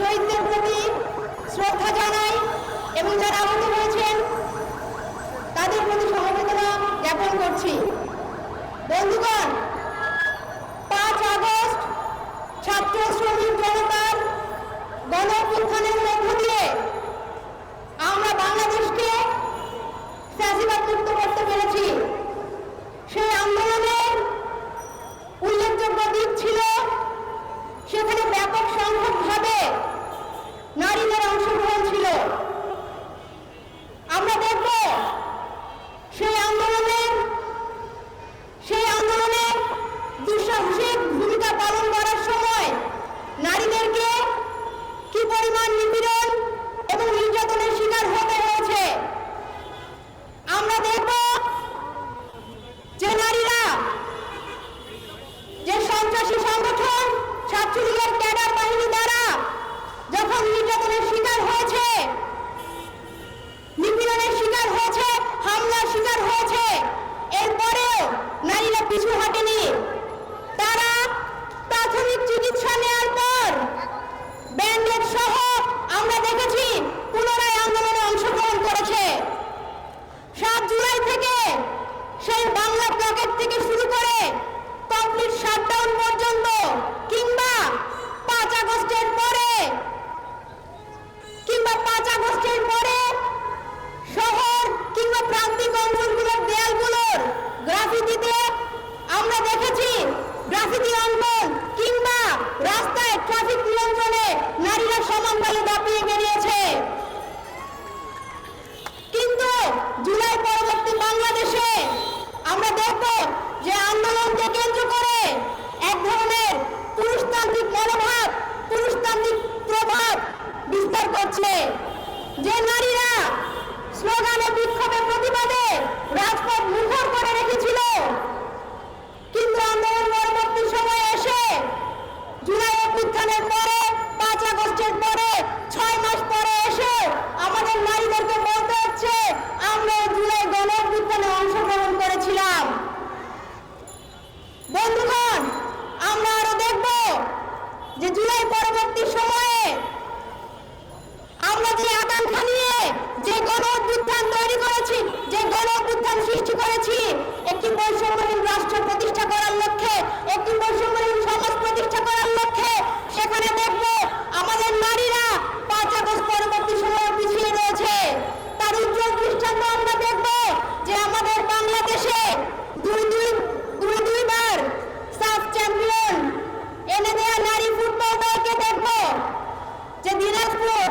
শহীদদের প্রতি শ্রদ্ধা জানাই এবং যারা আহত হয়েছেন, তাদের প্রতি সমবেদনা জ্ঞাপন করছি। বন্ধুগণ, পাঁচ আগস্ট ছাত্র শ্রমিক জনতার গণ অভ্যুত্থানের মধ্য দিয়ে আমরা বাংলাদেশকে ফ্যাসিবাদ মুক্ত করতে পেরেছি। সেই আন্দোলনের উল্লেখযোগ্য দিক ছিল সেখানে ব্যাপক নারীদের অংশগ্রহণ ছিল। আমরা দেখব, সেই আন্দোলনের সেই আন্দোলনে দুঃসাহসিক ভূমিকা পালন করার সময় নারীদেরকে কি পরিমাণ নিপীড়ন এবং নির্যাতনের শিকার হতে হয়েছে? আমরা দেখব যে নারীরা যে সন্ত্রাসী সংগঠন ছাত্রলীগের ক্যাডার বাহিনী দ্বারা। যখন নির্যাতনের শিকার হয়েছে, নিপীড়নের শিকার হয়েছে, হামলার শিকার হয়েছে এরপরেও নারীরা পিছু হাঁটেনি। তারা প্রাথমিক চিকিৎসা নেওয়ার পর ব্যান্ডেড সহ নারীরা সমানভাবে দাপিয়ে বেরিয়েছে কিন্তু জুলাই পরবর্তী বাংলাদেশে আমরা দেখব যে আন্দোলনকে কেন্দ্র করে এক ধরনের পুরুষতান্ত্রিক মনোভাব পুরুষতান্ত্রিক প্রভাব বিস্তার করছে যে নারীরা স্লোগানে বিক্ষোভে প্রতিবাদে রাজপথ মুখর করে রেখেছিল কিন্তু আন্দোলন পরবর্তী সময়ে এসে জুলাই অভ্যুত্থানের পরে পাঁচ আগস্টের পরে ছয় মাস পরে এসে আমাদের নারীদেরকে বলতে হচ্ছে আমরা এই জুলাই গণ অভ্যুত্থানে অংশগ্রহণ করেছিলাম বন্ধুগণ আমরা আরও দেখব যে জুলাই পরবর্তী সময়ে আমরা যে আকাঙ্ক্ষা নিয়ে যে গণ অভ্যুত্থান তৈরি করেছি যে গণ অভ্যুত্থান সৃষ্টি করেছি একটি বৈষম্যহীন রাষ্ট্র প্রতিষ্ঠা করার লক্ষ্যে একটি বৈষম্যহীন সমাজ প্রতিষ্ঠা করার লক্ষ্যে সেখানে দেখব আমাদের নারীরা পাঁচ আগস্ট পরবর্তী সময়ে পিছিয়ে রয়েছে তার উজ্জ্বল দৃষ্টান্ত আমরা দেখব যে আমাদের বাংলাদেশে দুই দুই দুই দুইবার সাফ চ্যাম্পিয়ন এনে দেওয়া নারী ফুটবল দলকে দেখব যে দিনাজপুর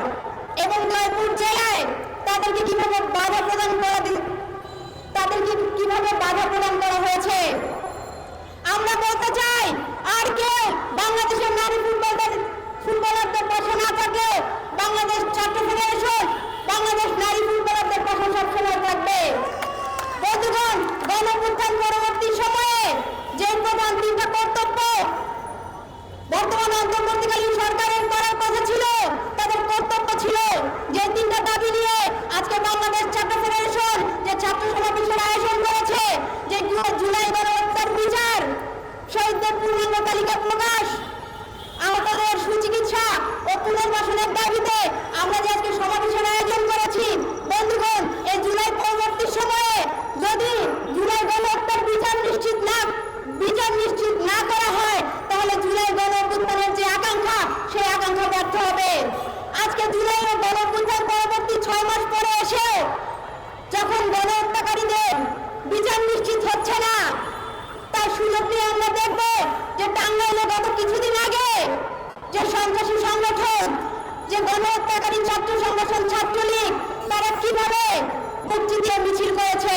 এবং জয়পুর জেলায় তাদেরকে কীভাবে বাধা প্রদান করা দি- তাদেরকে কীভাবে বাধা প্রদান করা হয়েছে আমরা বলতে চাই, আর কেউ বাংলাদেশের নারী ফুটবলার, ফুটবলারদের পাশে না বাংলাদেশ ছাত্র ফেডারেশন, বাংলাদেশ নারী ফুটবলারদের পাশে সবসময় থাকবে। বন্ধুগণ গণপুত্থান পরবর্তী সময়ে যে প্রধান তিনটা কর্তব্য, বর্তমান অন্তর্বর্তীকালীন সরকারের করার কথা ছিল, তাদের কর্তব্য ছিল যে তিনটা দাবি নিয়ে আজকে বাংলাদেশ ছাত্র ফেডারেশন যে ছাত্র সমাবেশের আয়োজন করেছে যে জু- জুলাই গণহত্যার বিচার শহীদদের পূর্ণাঙ্গ তালিকা প্রকাশ আহতদের সুচিকিৎসা ও পুনর্বাসনের দাবিতে আমরা যে আজকে সমাবেশের আয়োজন করেছি বন্ধুগণ এই জুলাই পরবর্তী সময়ে যদি জুলাই গণহত্যার বিচার নিশ্চিত না বিচার নিশ্চিত না করা হয়, তাহলে জুলাই গণ অভ্যুত্থানের যে আকাঙ্ক্ষা, সেই আকাঙ্ক্ষা ব্যর্থ হবে। আজকে জুলাই ও গণ অভ্যুত্থান পরবর্তী ছয় মাস পরে এসে, যখন গণ হত্যাকারীদের বিচার নিশ্চিত হচ্ছে না, তার সুযোগ নিয়ে আমরা দেখব যে টাঙ্গাইলে গত কিছুদিন আগে যে সন্ত্রাসী সংগঠন, যে গণহত্যাকারী ছাত্র সংগঠন ছাত্রলীগ, তারা কীভাবে মুক্তি দিয়ে মিছিল করেছে,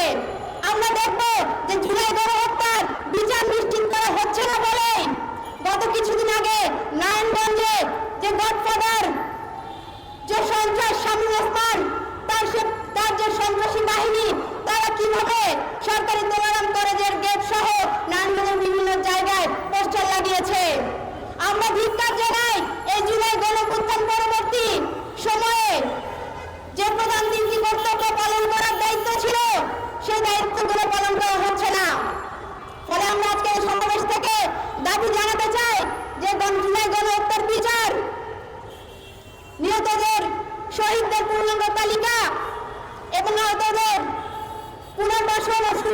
আমরা দেখব যে জুলাই গণহত্যার বিচার নিশ্চিত করা হচ্ছে না বলেই গত কিছুদিন আগে নারায়ণগঞ্জে যে গডফাদার যে সন্ত্রাস শামীম ওসমান তার সে তার যে সন্ত্রাসী বাহিনী তারা কীভাবে সরকারি তোলারাম কলেজের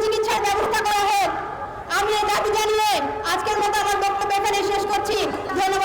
চিকিৎসার ব্যবস্থা করা হোক। আমি এই দাবি জানিয়ে আজকের মতো আমার বক্তব্য এখানে শেষ করছি। ধন্যবাদ।